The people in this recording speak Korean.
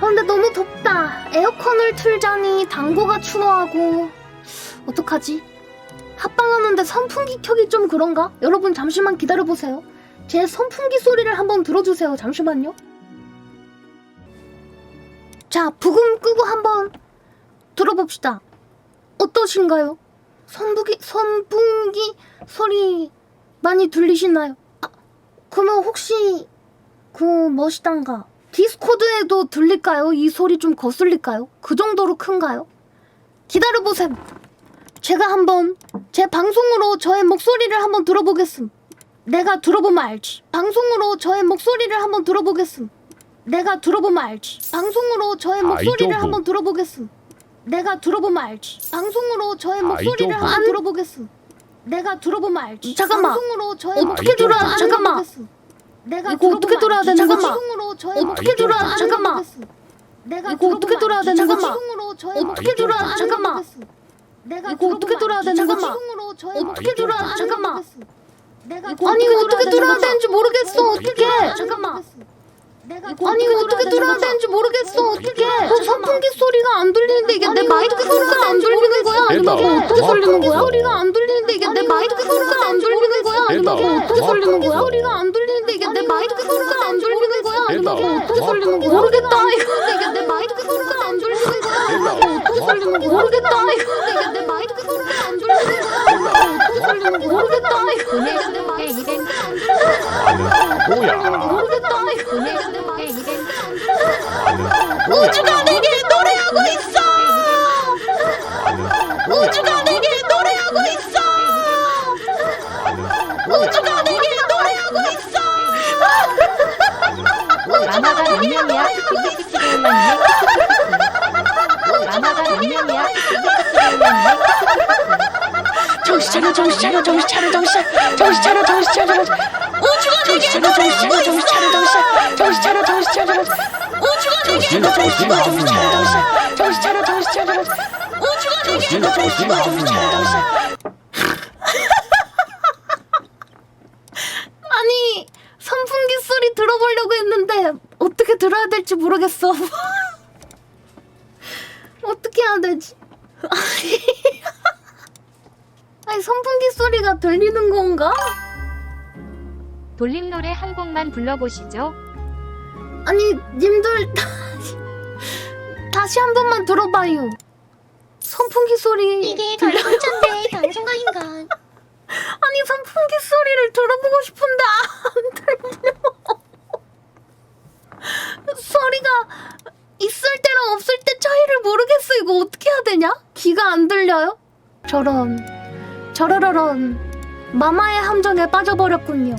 아, 근데 너무 덥다. 에어컨을 틀자니 당구가 추워하고 어떡하지? 합방하는데 선풍기 켜기 좀 그런가? 여러분 잠시만 기다려보세요. 제 선풍기 소리를 한번 들어주세요. 잠시만요. 자, 부금 끄고 한번 들어봅시다. 어떠신가요? 선풍기, 선풍기 소리 많이 들리시나요? 아, 그러면 혹시 그 멋이단가 디스코드에도 들릴까요? 이 소리 좀 거슬릴까요? 그 정도로 큰가요? 기다려보셈. 제가 한번 제 방송으로 저의 목소리를 한번 들어보겠음. 내가 들어보면 알지. 방송으로 저의 목소리를 한번 들어보겠음. 내가 들어보면 알지. 방송으로 저의 목소리를 아이저브. 한번 들어보겠음. 내가 들어보면 알지. 방송으로 저의 목소리를 아이저브. 한번 들어보겠음. 내가 들어보면 알지. 잠깐만. 방송으로 저의 어떻게 목소리를 들어야- 한번 잠깐만. 들어보겠음. 내가 이거 어떻게 들어야 되는 내가 거지? 방송으로 저의 어떻게 한번 잠깐만. 내가 이거 어떻게 들어야 되는 거지? 지금으로 저의 이거 어떻게 들어야- 한번 잠깐만. 내가 이거 어떻게 들어야 되는 거지? 지금으로 저의 어떻게 한번 잠깐만. 내가 아니 어떻게 이거 어떻게 되는 되는지 모르겠어. 어떻게? 어떻게? 잠깐만. 아니 어떻게 이거 되는 되는지 모르겠어. 어떻게? 잠깐만. 선풍기 소리가 안 들리는데 이게 내 아니, 마이크 소리가 안 들리는 거야? 아니면 어떻게 뭐? 들리는 거야? 소리가 안 들리는데 이게 내 아니, 마이크 소리가 안 들리는 거야? 됐다. 아니면 어떻게 뭐? 들리는 거야? 소리가 안 들리는데 이게 내 마이크 소리가 안 들리는 거야? 아니면 어떻게 뭐? 들리는 거야? 모르겠다. 이거 이게 내 마이크 소리가 안 들리는 거야? 됐다. 어떻게 뭐? 들리는 거야? 모르겠다. 이거 이게 내 마이크 소리가 안 들리는 거야? 어떻게 들리는 거야? 모르겠다. 이거 이게 내 마이크 소리가 안 들리는 거야? 뭐야? 모르겠다. 이거 이게 내 마이크 소리가 안 들리는 거야? 우주가 몇 명이야? 키키키키 올랐네. 만화가 몇 명이야? 키키키키 올랐네. 정신 차려, 정신 차려, 정신 차려, 정신 차려, 정신 차려, 정신 차려. 우주가 내게 노래하고 있어. 정신 차려, 정신 차려, 정신 차려, 정신 차려. 우주가 내게 정신 정신 차려, 정신 차려, 정신 정신 차려, 정신 차려. 우주가 내게 정신 정신 차려, 정신 차려, 정신 차려. 아니 선풍기 소리 들어보려고 했는데 어떻게 들어야 될지 모르겠어. 어떻게 해야 되지? 아니 선풍기 소리가 들리는 건가? 돌림 노래 한 곡만 불러보시죠. 아니 님들 다시 한 번만 들어봐요. 선풍기 소리 이게 들려? 걸kon차인데 방송가 인간 아니 선풍기 소리를 들어보고 싶은데 안 들려. 소리가 있을 때랑 없을 때 차이를 모르겠어. 이거 어떻게 해야 되냐? 귀가 안 들려요? 저런 저러러런 마마의 함정에 빠져버렸군요.